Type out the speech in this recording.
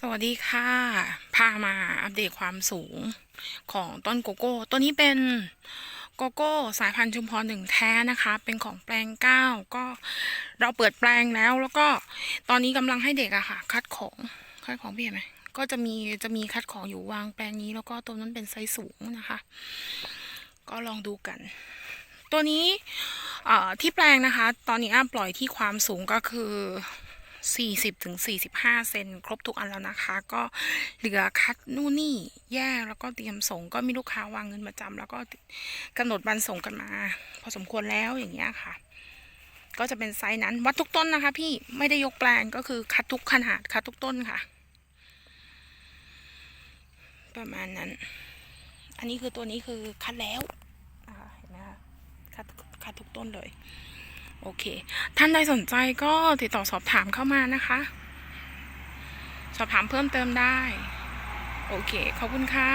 สวัสดีค่ะ พามาอัปเดตความสูงของต้นโกโก้ ตัวนี้เป็นโกโก้สายพันธุ์ชุมพรหนึ่งแท้นะคะ เป็นของแปลงเก้าก็เราเปิดแปลงแล้ว แล้วก็ตอนนี้กำลังให้เด็กอะค่ะ คัดของคัดของพี่เห็นไหมก็จะมีจะมีคัดของอยู่วางแปลงนี้ แล้วก็ตัวนั้นเป็นไซส์สูงนะคะ ก็ลองดูกัน ตัวนี้ที่แปลงนะคะ ตอนนี้อ้าปล่อยที่ความสูงก็คือ 40ถึง45 เซนครบทุกอันแล้วนะคะ ก็เหลือคัดนู่นนี่แยกแล้วก็เตรียมส่งก็มีลูกค้าวางเงินประจำแล้วก็กำหนดวันส่งกันมา พอสมควรแล้วอย่างเงี้ยค่ะ ก็จะเป็นไซส์นั้นวัดทุกต้นนะคะ พี่ไม่ได้ยกแปลงก็คือคัดทุกขนาดคัดทุกต้นค่ะ ประมาณนั้น อันนี้คือตัวนี้คือคัดแล้วเห็นไหมคะคัดคัดทุกต้นเลย โอเค ท่านใดสนใจก็ติดต่อสอบถามเข้ามานะคะ สอบถามเพิ่มเติมได้ โอเค ขอบคุณค่ะ